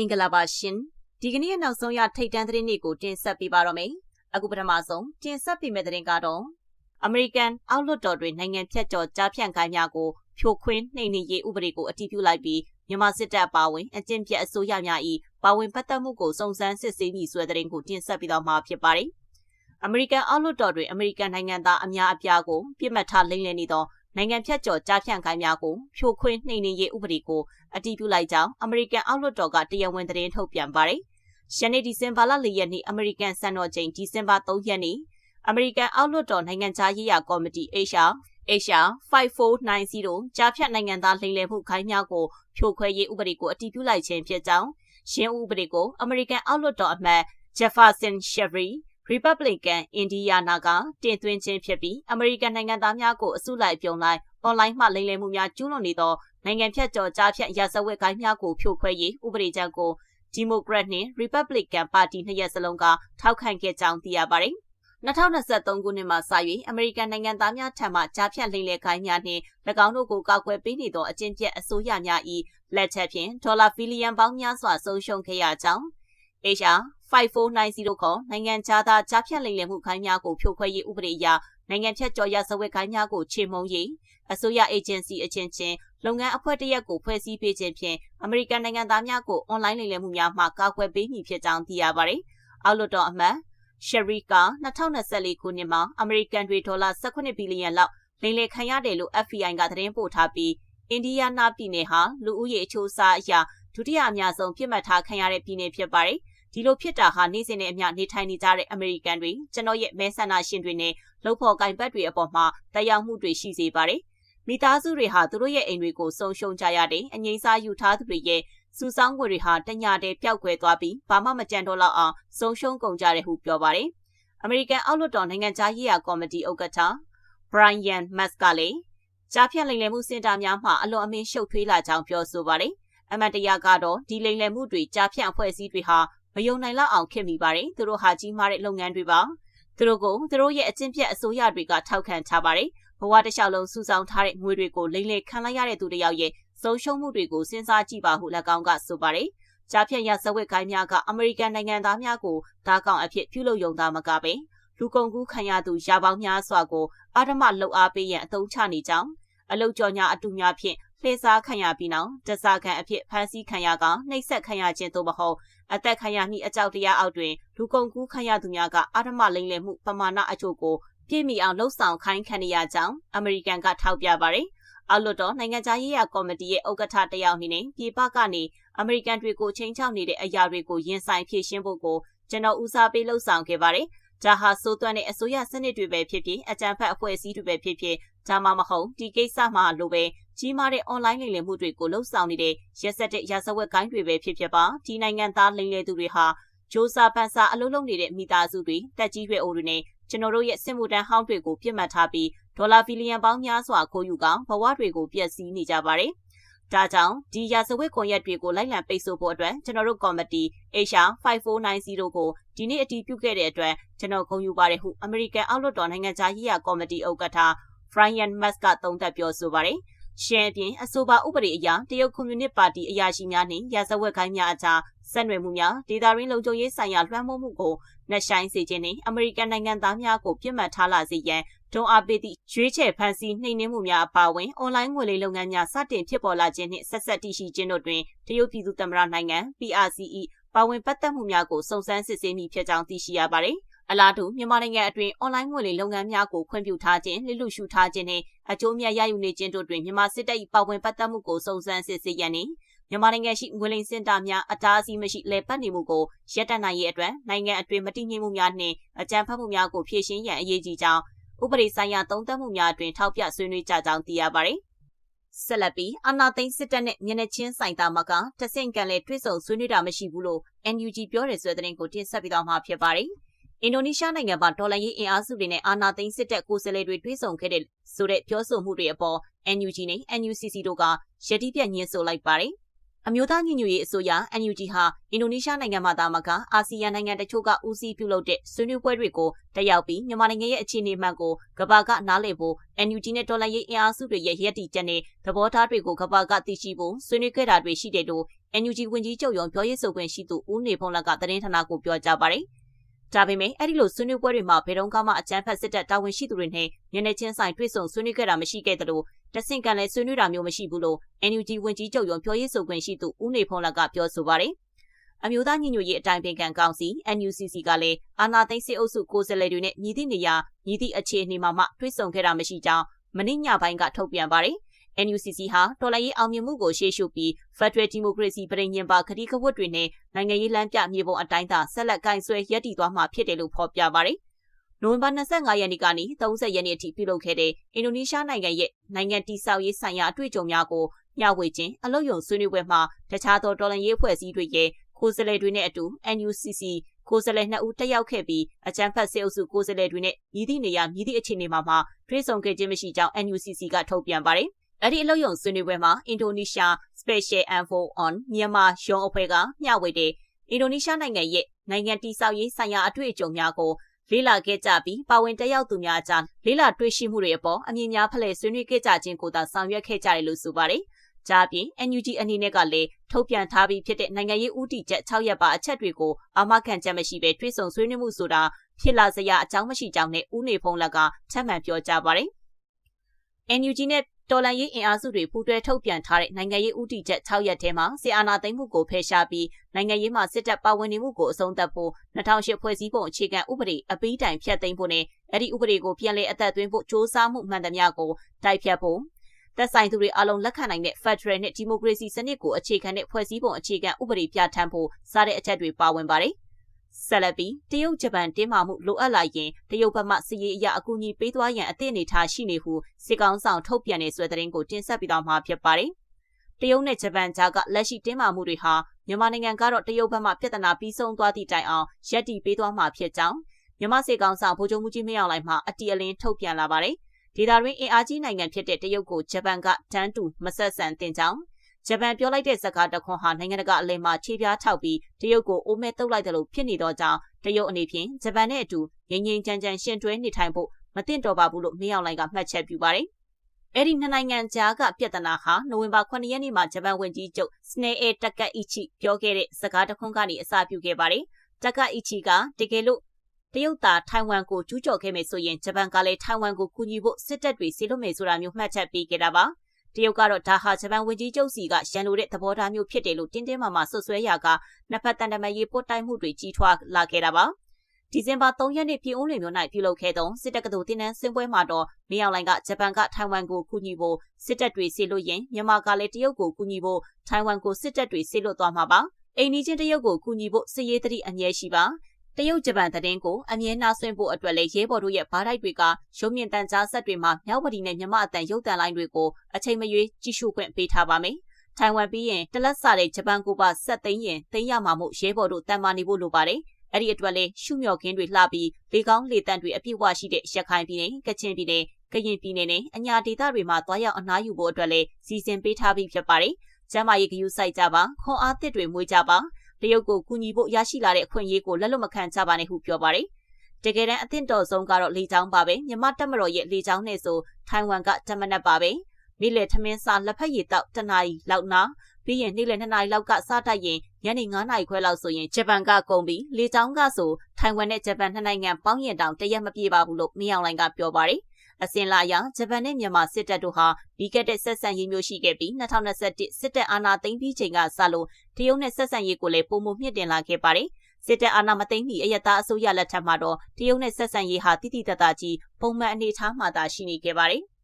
င်္ဂလာပါရှင်ဒီကနေ့ရဲ့နောက်ဆုံးရထိတ်တန့်သတင်းတွေကိုတင်ဆက်ပေးပါတော့မယ်အခုပထမဆုံးတင်ဆက်ပေးမယ့်သတင်းကတော့အမေရိကန်အောက်လွှတ်တော်တွင်နိုင်ငံဖြတ်ကျော်ကြားဖြန့်ခိုင်းများကိုဖြိုခွင်းနှိမ်နင်းရေးဥပဒေကိုအတည်ပြုလိုက်ပြီးမြန်မာစစ်တပ်ပါဝင်အကျင့်ပြတ်အစိုးရများ၏ပါဝင်ပတ်သက်မှုကိုစုံစမ်းစစ်ဆေးပြီးဆွဲသတင်းကိုတင်ဆက်ပေးတော့မှာဖြစ်ပါတယ်အမေရိကန်အောက်လွှတ်တော်တွင်အမေရိကန်နိုင်ငံသားအများအပြားကိုပြစ်မှတ်ထားလိမ့်လည်နေသော နိုင်ငံဖြတ်ကျော်ကြားဖြန့်ခိုင်းများကိုဖြိုခွင်းနှိမ်နင်းရေးဥပဒေကိုအတည်ပြုလိုက်ကြောင်းအမေရိကန်အောက်လွှတ်တော်ကတရားဝင်သတင်းထုတ်ပြန်ပါတယ်။ယနေ့ဒီဇင်ဘာလ၄ရက်နေ့အမေရိကန်စံတော်ချိန်ဒီဇင်ဘာ3ရက်နေ့အမေရိကန်အောက်လွှတ်တော်နိုင်ငံခြားရေးရာကော်မတီ HR HR 5490ကြားဖြတ်နိုင်ငံသားလိမ်လည်မှုခိုင်းများကိုဖြိုခွဲရေးဥပဒေကိုအတည်ပြုလိုက်ခြင်းဖြစ်ကြောင်းရှင်းဥပဒေကိုအမေရိကန်အောက်လွှတ်တော်အမတ် Jefferson Sherry Republican Indiana ကတင်သွင်းခြင်းဖြစ်ပြီးအမေရိကန်နိုင်ငံသားများကိုအစုလိုက်ပြုံလိုက်အွန်လိုင်းမှလိမ်လည်မှုများကျူးလွန်နေသောနိုင်ငံဖြတ်ကျော်ကြားဖြတ်ရာဇဝတ်ကိုင်းများကိုဖြိုခွဲရေးဥပဒေကြမ်းကိုဒီမိုကရက်နှင့် Republican ပါတီနှစ်ရပ်စလုံးကထောက်ခံခဲ့ကြောင်းသိရပါတယ်။2023ခုနှစ်မှာစ၍အမေရိကန်နိုင်ငံသားများထံမှကြားဖြတ်လိမ်လည်ခိုင်းများနှင့်၎င်းတို့ကိုကောက်ွယ်ပေးနေသောအကျင့်ပြတ်အစိုးရများ၏လက်ချက်ဖြင့်ဒေါ်လာဘီလီယံပေါင်းများစွာဆုံးရှုံးခဲ့ရကြောင်း HR 5490ခေါ်နိုင်ငံခြားသားကြားဖြတ်လိမ်လည်မှုခိုင်းများကိုဖြိုခွဲရေးဥပဒေအရနိုင်ငံဖြတ်ကျော်ရဇဝတ်ခိုင်းများကိုချေမှုန်းရေးအစိုးရအေဂျင်စီအချင်းချင်းလုပ်ငန်းအဖွဲ့တရက်ကိုဖွဲ့စည်းပေးခြင်းဖြင့်အမေရိကန်နိုင်ငံသားများကိုအွန်လိုင်းလိမ်လည်မှုများမှကာကွယ်ပေးမည်ဖြစ်ကြောင်းသိရပါတယ်။အောက်လွှတ်တော်အမတ်ရှယ်ရီက2024ခုနှစ်မှာအမေရိကန်တွေဒေါ်လာ18ဘီလီယံလောက်လိမ်လည်ခံရတယ်လို့ FBI ကသတင်းပို့ထားပြီးအိန္ဒိယနာပြည်နယ်ဟာလူဦးရေအချိုးအစားအရာဒုတိယအများဆုံးပြစ်မှတ်ထားခံရတဲ့ပြည်နယ်ဖြစ်ပါတယ်။ ဒီလိုဖြစ်တာဟာနေ့စဉ်နဲ့အမျှနေထိုင်နေကြတဲ့အမေရိကန်တွေကျွန်တော်ရဲ့မဲဆန္ဒရှင်တွေနဲ့လှုပ်ဖော်ကင်ဘတ်တွေအပေါ်မှာတရားမှုတွေရှိစေပါတယ်။မိသားစုတွေဟာသူတို့ရဲ့အိမ်တွေကိုဆုံးရှုံးကြရတဲ့အငိမ့်စားယူထားသူတွေရဲ့စူဆောင်းငွေတွေဟာတညတည်းပျောက်ကွယ်သွားပြီးဘာမှမကြံတော့လောက်အောင်ဆုံးရှုံးကုန်ကြတယ်ဟုပြောပါတယ်။အမေရိကန်အောက်လွှတ်တော်နိုင်ငံသားရေးရာကော်မတီဥက္ကဋ္ဌ Brian Musk ကလည်းကြားဖြတ်လိမ်လည်မှုစင်တာများမှာအလွန်အမင်းရှုပ်ထွေးလာကြောင်းပြောဆိုပါတယ်။အမတ်တရားကတော့ဒီလိမ်လည်မှုတွေကြားဖြတ်အဖွဲ့အစည်းတွေဟာ မယုံနိုင်လောက်အောင်ခင်မိပါတယ်သူတို့ဟာကြီးမားတဲ့လုပ်ငန်းတွေပါသူတို့ကိုသူတို့ရဲ့အကျင့်ပြတ်အစိုးရတွေကထောက်ခံထားပါတယ်ဘဝတစ်လျှောက်လုံးစုဆောင်းထားတဲ့ငွေတွေကိုလိမ့်လေခံလိုက်ရတဲ့သူတယောက်ရဲ့ဆုံးရှုံးမှုတွေကိုစဉ်းစားကြည့်ပါဟု၎င်းကဆိုပါတယ်ကြားဖြတ်ရဇဝတ်ကိုင်းများကအမေရိကန်နိုင်ငံသားများကိုဓာကောင်အဖြစ်ပြုလုပ်ယုံသားမကပဲလူကုန်ကူးခံရသူရာပေါင်းများစွာကိုအာဓမလှုပ်အားပေးရန်အသုံးချနေကြောင်းအလုတ်ကြော်ညာအတူများဖြင့်လှည့်စားခံရပြီးနောက်တစားခံအဖြစ်ဖမ်းဆီးခံရကနှိပ်စက်ခံရခြင်းသို့မဟုတ် အသက်ခံရမိအကြောက်တရားအောက်တွင်လူကုန်ကူးခံရသူများကအာဓမလိမ့်လည်မှုပမာဏအချို့ကိုပြည့်မီအောင်လှုပ်ဆောင်ခိုင်းခံရကြောင်းအမေရိကန်ကထောက်ပြပါတယ်။အောက်လွှတ်တော်နိုင်ငံခြားရေးရာကော်မတီရဲ့ဥက္ကဋ္ဌတယောက်အနေနဲ့ပြည်ပကနေအမေရိကန်တွေကိုချင်းချောက်နေတဲ့အရာတွေကိုရင်ဆိုင်ဖြေရှင်းဖို့ကိုကျွန်တော်ဦးစားပေးလှုပ်ဆောင်ခဲ့ပါတယ်။ဒါဟာစိုးသွမ်းတဲ့အစိုးရစနစ်တွေပဲဖြစ်ဖြစ်အကြံဖက်အဖွဲ့အစည်းတွေပဲဖြစ်ဖြစ်ဒါမှမဟုတ်ဒီကိစ္စမှာလိုပဲ ကြီးမားတဲ့ online လိမ်လည်မှုတွေကိုလှုပ်ဆောင်နေတဲ့ရက်စက်တဲ့ရာဇဝတ်ကိုင်းတွေပဲဖြစ်ဖြစ်ပါဒီနိုင်ငံသားလိမ်လည်သူတွေဟာဂျိုးစာပန်စာအလုံးလုံးနေတဲ့မိသားစုတွေတက်ကြီးရွယ်အိုတွေနဲ့ကျွန်တော်တို့ရဲ့စစ်မှုထမ်းဟောင်းတွေကိုပြစ်မှတ်ထားပြီးဒေါ်လာဘီလီယံပေါင်းများစွာခိုးယူကဘဝတွေကိုပျက်စီးနေကြပါတယ်။ဒါကြောင့်ဒီရာဇဝတ်ကွန်ရက်တွေကိုလိုက်လံပိတ်ဆို့ဖို့အတွက်ကျွန်တော်တို့ကော်မတီ HR 5490ကိုဒီနေ့အတည်ပြုခဲ့တဲ့အတွက်ကျွန်တော်ဂုဏ်ယူပါတယ်ဟုအမေရိကန်အောက်လွှတ်တော်နိုင်ငံသားရေးရာကော်မတီဥက္ကဋ္ဌ Brian Musk ကသုံးသပ်ပြောဆိုပါတယ်။ ရှမ်းပြင်အဆိုပါဥပဒေအရတရုတ်ကွန်မြူနစ်ပါတီအရာရှိများနှင့်ရာဇဝတ်ခိုင်းများအကြားဆက်နွယ်မှုများဒေသရင်းလုံခြုံရေးဆိုင်ရာလွှမ်းမိုးမှုကိုနှက်ဆိုင်စေခြင်းနှင့်အမေရိကန်နိုင်ငံသားများကိုပြစ်မှတ်ထားလာစေရန်တွန်းအားပေးသည့်ရွေးချယ်ဖန်ဆီးနှိမ်နင်းမှုများအပါအဝင်အွန်လိုင်းငွေလိမ်လုပ်ငန်းများစတင်ဖြစ်ပေါ်လာခြင်းနှင့်ဆက်ဆက်တည်ရှိခြင်းတို့တွင်တရုတ်ပြည်သူ့သမ္မတနိုင်ငံ PRCE ပါဝင်ပတ်သက်မှုများကိုစုံစမ်းစစ်ဆေးမိဖြစ်ကြောင်းသိရှိရပါသည် အလားတူမြန်မာနိုင်ငံအတွင်းအွန်လိုင်းငွေလိမ်လုပ်ငန်းများကိုခွင့်ပြုထားခြင်းလစ်လူရှုထားခြင်းနဲ့အကျိုးမြတ်ရယူနေခြင်းတို့တွင်မြန်မာစစ်တပ်၏ပါဝင်ပတ်သက်မှုကိုစုံစမ်းစစ်ဆေးရန်နှင့်မြန်မာနိုင်ငံရှိငွေလိမ်စင်တာများအတားအဆီးမရှိလဲပတ်နေမှုကိုရပ်တန့်နိုင်ရေးအတွက်နိုင်ငံအတွင်းမတည်ငြိမ်မှုများနှင့်အကြမ်းဖက်မှုများကိုဖြေရှင်းရန်အရေးကြီးကြောင်းဥပဒေဆိုင်ရာသုံးသပ်မှုများအတွင်ထောက်ပြဆွေးနွေးကြကြောင်းသိရပါသည်ဆက်လက်ပြီးအာနာသိန်းစစ်တပ်နဲ့မျက်နှာချင်းဆိုင်သားမကတဆင့်ကန်လဲတွဲဆုံဆွေးနွေးတာမရှိဘူးလို့ NUG ပြောတယ်ဆိုတဲ့သတင်းကိုတင်ဆက်ပေးတော့မှာဖြစ်ပါတယ်။ အင်ဒိုနီးရှားနိုင်ငံမှာဒေါ်လာရေးအင်အားစုတွေနဲ့အာဏာသိမ်းစစ်တပ်ကိုယ်စားလှယ်တွေတွေ့ဆုံခဲ့တဲ့ဆိုတဲ့ပြောဆိုမှုတွေအပေါ် NUG နဲ့ NUCC တို့ကရည်တည်ပြညှင်းဆိုလိုက်ပါတယ်။အမျိုးသားညီညွတ်ရေးအစိုးရ NUG ဟာအင်ဒိုနီးရှားနိုင်ငံမှာသာမကအာဆီယံနိုင်ငံတချို့ကဦးစီးပြုလုပ်တဲ့ဆွေးနွေးပွဲတွေကိုတက်ရောက်ပြီးမြန်မာနိုင်ငံရဲ့အခြေအနေမှန်ကိုကမ္ဘာကနားလည်ဖို့ NUG နဲ့တော်လှန်ရေးအင်အားစုတွေရဲ့ရည်တည်ချက်နဲ့သဘောထားတွေကိုကမ္ဘာကသိရှိဖို့ဆွေးနွေးခဲ့တာတွေရှိတယ်လို့ NUG ဝန်ကြီးချုပ်ရုံးပြောရေးဆိုခွင့်ရှိသူဦးနေဖုံးလက်ကသတင်းဌာနကိုပြောကြားပါတယ်။ ဒါပေမဲ့အဲ့ဒီလိုဆွေးနွေးပွဲတွေမှာဘယ်တော့မှအကြမ်းဖက်စစ်တပ်တာဝန်ရှိသူတွေနဲ့မျက်နှာချင်းဆိုင်တွေ့ဆုံဆွေးနွေးခဲ့တာမရှိခဲ့သလိုတဆင့်ကန်လည်းဆွေးနွေးတာမျိုးမရှိဘူးလို့ NUG ဝန်ကြီးချုပ်ရုံးပြောရေးဆိုခွင့်ရှိသူဦးနေဖုံးလက်ကပြောဆိုပါတယ်။အမျိုးသားညီညွတ်ရေးအတိုင်းပင်ခံကောင်စီ NUCC ကလည်းအာဏာသိမ်းစစ်အုပ်စုကိုယ်စားလှယ်တွေနဲ့ညီသည့်နေရာညီသည့်အခြေအနေမှာမှတွေ့ဆုံခဲ့တာမရှိကြောင်းမနေ့ညပိုင်းကထုတ်ပြန်ပါတယ်။ NUCC ဟာတော်လှန်ရေးအောင်မြင်မှုကိုရှေ့ရှုပြီး Federal Democracy ပြည်ညင်ပါခရီးကဝတ်တွေနဲ့နိုင်ငံရေးလမ်းပြမြေပုံအတိုင်းသာဆက်လက်ကင်ဆွဲရည်တည်သွားမှာဖြစ်တယ်လို့ဖော်ပြပါတယ်။နိုဝင်ဘာ25ရက်နေ့ကနေ30ရက်နေ့အထိပြုလုပ်ခဲ့တဲ့အင်ဒိုနီးရှားနိုင်ငံရဲ့နိုင်ငံတည်ဆောက်ရေးဆိုင်ရာအတွေ့အကြုံများကိုမျှဝေခြင်းအလုပ်ယုံဆွေးနွေးပွဲမှာတခြားသောတော်လှန်ရေးအဖွဲ့အစည်းတွေရဲ့ကိုယ်စားလှယ်တွေနဲ့အတူ NUCC ကိုယ်စားလှယ်နှစ်ဦးတက်ရောက်ခဲ့ပြီးအကြံဖတ်စေအုပ်စုကိုယ်စားလှယ်တွေနဲ့မြည်သည့်နေရာမြည်သည့်အခြေအနေမှာမှတွေ့ဆုံခဲ့ခြင်းမရှိကြောင်း NUCC ကထုတ်ပြန်ပါတယ်။ အဲ့ဒီအလုပ်ရုံဆွေးနွေးပွဲမှာ Indonesia Special Envoy on Myanmar ရုံးအဖွဲ့ကမျှဝေတဲ့အင်ဒိုနီးရှားနိုင်ငံရဲ့နိုင်ငံတည်ဆောက်ရေးဆိုင်ရာအတွေ့အကြုံများကိုလေးလာခဲ့ကြပြီးပါဝင်တက်ရောက်သူများအကြားလေးလာတွေ့ရှိမှုတွေအပေါ်အမြင်များဖလှယ်ဆွေးနွေးခဲ့ကြခြင်းကိုသာဆောင်ရွက်ခဲ့ကြတယ်လို့ဆိုပါတယ်။ကြားပြင် NUG အနေနဲ့ကလည်းထုတ်ပြန်ထားပြီးဖြစ်တဲ့နိုင်ငံရေးဥတီချက်6ရက်ပါအချက်တွေကိုအာမခံချက်မရှိဘဲတွေ့ဆုံဆွေးနွေးမှုဆိုတာဖြစ်လာစရာအကြောင်းမရှိကြောင်းနဲ့ဦးနေဖုံးလက်ကထပ်မံပြောကြားပါတယ်။ NUG နဲ့ တော်လန်ရေးအင်အားစုတွေပူးတွဲထုတ်ပြန်ထားတဲ့နိုင်ငံရေးဥတီချက်6ရက်ထဲမှာစစ်အာဏာသိမ်းမှုကိုဖယ်ရှားပြီးနိုင်ငံရေးမှာစစ်တပ်ပါဝင်နေမှုကိုအဆုံးသတ်ဖို့2008ဖွဲ့စည်းပုံအခြေခံဥပဒေအပိတိုင်ဖြတ်သိမ်းဖို့နဲ့အဲ့ဒီဥပဒေကိုပြန်လည်အသက်သွင်းဖို့စ조사မှုမှန်သမျှကိုတိုက်ဖြတ်ဖို့သက်ဆိုင်သူတွေအလုံးလက်ခံနိုင်တဲ့ Federal နဲ့ Democracy စနစ်ကိုအခြေခံတဲ့ဖွဲ့စည်းပုံအခြေခံဥပဒေပြဋ္ဌာန်းဖို့စတဲ့အချက်တွေပါဝင်ပါတယ်။ ဆက်လက်ပြီးတရုတ်ဂျပန်တင်းမာမှုလိုအပ်လာရင်တရုတ်ဘက်မှစစ်ရေးအရာအကူအညီပေးသွားရန်အသင့်အနေထားရှိနေဟုစစ်ကောင်ဆောင်ထုတ်ပြန်နေဆွဲသတင်းကိုတင်ဆက်ပြီးတော့မှာဖြစ်ပါတယ်။တရုတ်နဲ့ဂျပန်ကြားကလက်ရှိတင်းမာမှုတွေဟာမြန်မာနိုင်ငံကတော့တရုတ်ဘက်မှပြဿနာပြီးဆုံးသွားသည့်တိုင်အောင်ရပ်တည်ပေးသွားမှာဖြစ်ကြောင်းမြန်မာစစ်ကောင်ဆောင်ဗိုလ်ချုပ်မှုကြီးမင်းအောင်လှိုင်မှအတီအလင်းထုတ်ပြန်လာပါတယ်။ဒေတာရင်းအင်အားကြီးနိုင်ငံဖြစ်တဲ့တရုတ်ကိုဂျပန်ကတန်းတူမဆက်ဆံတင်ကြောင်း ဂျပန်ပြောလိုက်တဲ့စကားတခွန်းဟာနိုင်ငံတကာအလယ်မှာခြေပြားထောက်ပြီးတရုတ်ကိုအိုးမဲတုပ်လိုက်တယ်လို့ဖြစ်နေတော့ကြောင်းတရုတ်အနေဖြင့်ဂျပန်နဲ့အတူငြိမ်ငြိမ်ချမ်းချမ်းရှင်တွဲနေထိုင်ဖို့မသင့်တော်ပါဘူးလို့မင်းအောင်လှိုင်ကမှတ်ချက်ပြုပါတယ်။အဲ့ဒီနှစ်နိုင်ငံကြားကပြဿနာဟာနိုဝင်ဘာ9ရက်နေ့မှာဂျပန်ဝန်ကြီးချုပ်စနေအေတက်ကအီချီပြောခဲ့တဲ့စကားတခွန်းကနေအစပြုခဲ့ပါတယ်။တက်ကအီချီကတကယ်လို့တရုတ်သားထိုင်ဝမ်ကိုကျူးကျော်ခဲ့မယ်ဆိုရင်ဂျပန်ကလည်းထိုင်ဝမ်ကိုကူညီဖို့စစ်တပ်တွေဆီလွတ်မယ်ဆိုတာမျိုးမှတ်ချက်ပေးခဲ့တာပါ။ တရုတ်ကတော့ဒါဟာဂျပန်ဝန်ကြီးချုပ်စီကရန်လိုတဲ့သဘောထားမျိုးဖြစ်တယ်လို့တင်းတင်းမာမာဆွဆွဲရာကနှစ်ဖက်တန်တမာရေးပို့တိုက်မှုတွေကြီးထွားလာခဲ့တာပါဒီဇင်ဘာ3ရက်နေ့ပြည်ဦးလွင်မြို့၌ပြုလုပ်ခဲ့သောစစ်တပ်ကတော်တင်နန်းစင်ပွဲမှာတော့မင်းအောင်လှိုင်ကဂျပန်ကထိုင်ဝမ်ကိုကူညီဖို့စစ်တပ်တွေဆေလို့ရင်မြန်မာကလည်းတရုတ်ကိုကူညီဖို့ထိုင်ဝမ်ကိုစစ်တပ်တွေဆေလို့သွားမှာပါအိန္ဒိချင်းတရုတ်ကိုကူညီဖို့စစ်ရေးတတိအမြဲရှိပါ တရုတ်ဂျပန်သတင်းကိုအမြဲနှာဆွင့်ဖို့အတွက်လည်းရဲဘော်တို့ရဲ့ဘားတိုက်တွေကရုံမြင့်တန်ကြားဆက်တွေမှာမြောက်ဝတီနဲ့မြမအတန်ရုပ်တန်လိုင်းတွေကိုအချိန်မရွေးကြည့်ရှုခွင့်ပေးထားပါမယ်။ထိုင်ဝမ်ပြီးရင်တလက်စားတဲ့ဂျပန်ကိုပါဆက်သိမ်းရင်သိမ်းရမှာမို့ရဲဘော်တို့တန်မာနေဖို့လိုပါတယ်။အဲ့ဒီအတွက်လည်းရှုမြော်ခင်းတွေလှပြီးလေကောင်းလေတန့်တွေအပြည့်အဝရှိတဲ့ရခိုင်ပြည်နယ်၊ကချင်ပြည်နယ်၊ကရင်ပြည်နယ်နဲ့အညာဒေသတွေမှာတွားရောက်အနားယူဖို့အတွက်လည်းစီစဉ်ပေးထားပြီးဖြစ်ပါတယ်။ကျမ်းမာရေးဂရုစိုက်ကြပါခွန်အားသစ်တွေမွေးကြပါ တရုတ်ကိုကူညီဖို့ရရှိလာတဲ့အခွင့်အရေးကိုလက်လွတ်မခံကြပါနဲ့ဟုပြောပါတယ်။တကယ်တမ်းအသင့်တော်ဆုံးကတော့လေချောင်းပါပဲမြမတက်မတော်ရဲ့လေချောင်းနဲ့ဆိုထိုင်ဝမ်ကတမနက်ပါပဲမိလေထမင်းစားလက်ဖက်ရည်တောက်တနာရီလောက်နာပြီးရင်နေ့လယ်2နာရီလောက်ကစားတတ်ရင်ညနေ9နာရီခွဲလောက်ဆိုရင်ဂျပန်ကကုန်ပြီးလေချောင်းကဆိုထိုင်ဝမ်နဲ့ဂျပန်နှစ်နိုင်ငံပေါင်းရင်တောင်တရက်မပြေပါဘူးလို့မင်းအောင်လိုင်ကပြောပါတယ် အစင်လာအရဂျပန်နဲ့မြန်မာစစ်တပ်တို့ဟာပြီးခဲ့တဲ့ဆက်ဆံရေးမျိုးရှိခဲ့ပြီး2021စစ်တပ်အာဏာသိမ်းပြီးချိန်ကစလို့တရုတ်နဲ့ဆက်ဆံရေးကိုလည်းပုံမှုမြင့်တင်လာခဲ့ပါတယ်။စစ်တပ်အာဏာမသိမ်းမီအယက်သားအစိုးရလက်ထက်မှာတော့တရုတ်နဲ့ဆက်ဆံရေးဟာတိတိတတ်တာကြီးပုံမှန်အနေအထားမှသာရှိနေခဲ့ပါတယ်။